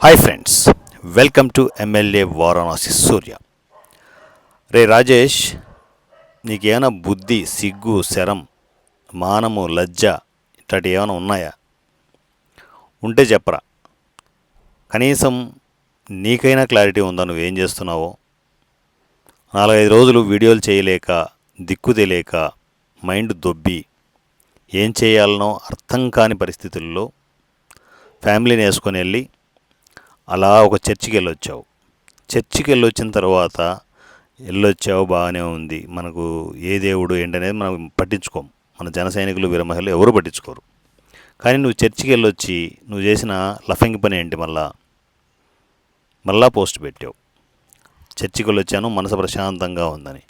Hi friends welcome to MLA Varanasi Surya రే రాజేష్ నీకేమైనా బుద్ధి సిగ్గు శరం మానము లజ్జ ఇట్లాంటివి ఏమైనా ఉన్నాయా? ఉంటే చెప్పరా. కనీసం నీకైనా క్లారిటీ ఉందా? నువ్వేం చేస్తున్నావో? నాలుగైదు రోజులు వీడియోలు చేయలేక దిక్కు తెలియక మైండ్ దొబ్బి ఏం చేయాలనో అర్థం కాని పరిస్థితుల్లో ఫ్యామిలీని వేసుకొని వెళ్ళి అలా ఒక చర్చికి వెళ్ళొచ్చావు చర్చికి వెళ్ళొచ్చిన తర్వాత వెళ్ళొచ్చావు బాగానే ఉంది. మనకు ఏ దేవుడు ఏంటనేది మనం పట్టించుకోం. మన జన సైనికులు వీరమహిళలు ఎవరు పట్టించుకోరు. కానీ నువ్వు చర్చికి వెళ్ళొచ్చి నువ్వు చేసిన లఫంగి పని ఏంటి మళ్ళా? మళ్ళా పోస్ట్ పెట్టావు. చర్చికి వెళ్ళొచ్చాను మనసు ప్రశాంతంగా ఉందని.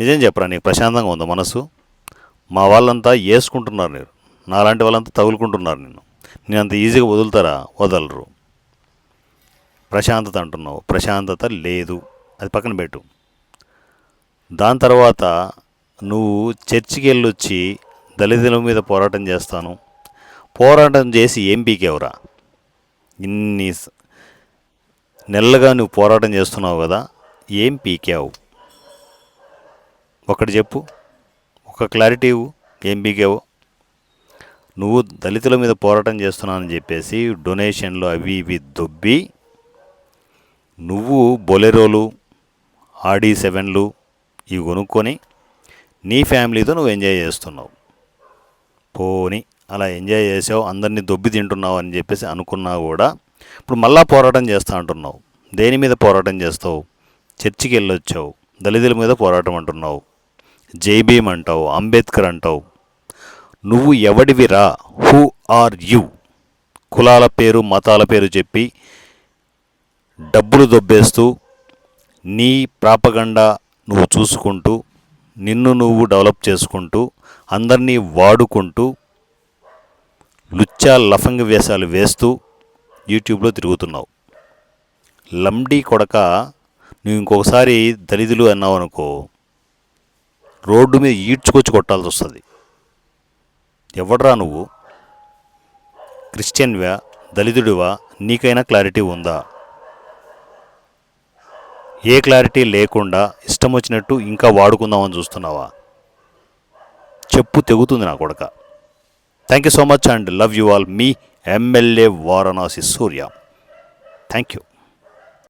నిజం చెప్పరా నీకు ప్రశాంతంగా ఉందా మనసు? మా వాళ్ళంతా వేసుకుంటున్నారు నేను నాలాంటి వాళ్ళంతా తగులుకుంటున్నారు నిన్ను. నేను అంత ఈజీగా వదులుతారా? వదలరు. ప్రశాంతత అంటున్నావు. ప్రశాంతత లేదు. అది పక్కన పెట్టు. దాని తర్వాత నువ్వు చర్చికి వెళ్ళొచ్చి దళితుల మీద పోరాటం చేస్తాను. పోరాటం చేసి ఏం పీకేవరా? ఇన్ని నెలలుగా నువ్వు పోరాటం చేస్తున్నావు కదా ఏం పీకావు? ఒకటి చెప్పు. ఒక క్లారిటీ ఇవ్వు. ఏం పీకావు? నువ్వు దళితుల మీద పోరాటం చేస్తున్నానని చెప్పేసి డొనేషన్లు అవి ఇవి దొబ్బి నువ్వు బొలెరోలు ఆడి సెవెన్లు ఇవి కొనుక్కొని నీ ఫ్యామిలీతో నువ్వు ఎంజాయ్ చేస్తున్నావు. పోని అలా ఎంజాయ్ చేసావు అందరినీ దొబ్బి తింటున్నావు అని చెప్పేసి అనుకున్నా కూడా ఇప్పుడు మళ్ళా పోరాటం చేస్తా అంటున్నావు. దేని మీద పోరాటం చేస్తావు? చర్చికి వెళ్ళొచ్చావు దళితుల మీద పోరాటం అంటున్నావు జైభీం అంటావు అంబేద్కర్ అంటావు. నువ్వు ఎవడివిరా హూ ఆర్ యు? కులాల పేరు మతాల పేరు చెప్పి డబ్బులు దొబ్బేస్తూ నీ ప్రాపగండా నువ్వు చూసుకుంటూ నిన్ను నువ్వు డెవలప్ చేసుకుంటూ అందరినీ వాడుకుంటూ లుచ్చా లఫంగ వేషాలు వేస్తూ యూట్యూబ్లో తిరుగుతున్నావు. లండీ కొడక నువ్వు ఇంకొకసారి దళితులు అన్నావు అనుకో రోడ్డు మీద ఈడ్చుకొచ్చి కొట్టాల్సి వస్తుంది. ఎవడ్రా నువ్వు? క్రిస్టియన్వా? దళితుడివా? నీకైనా క్లారిటీ ఉందా? ఏ క్లారిటీ లేకుండా ఇష్టం వచ్చినట్టు ఇంకా వాడుకుందామని చూస్తున్నావా? చెప్పు తెగుతుంది నా కొడక. Thank you so much and love you all me MLA Varanasi Surya thank you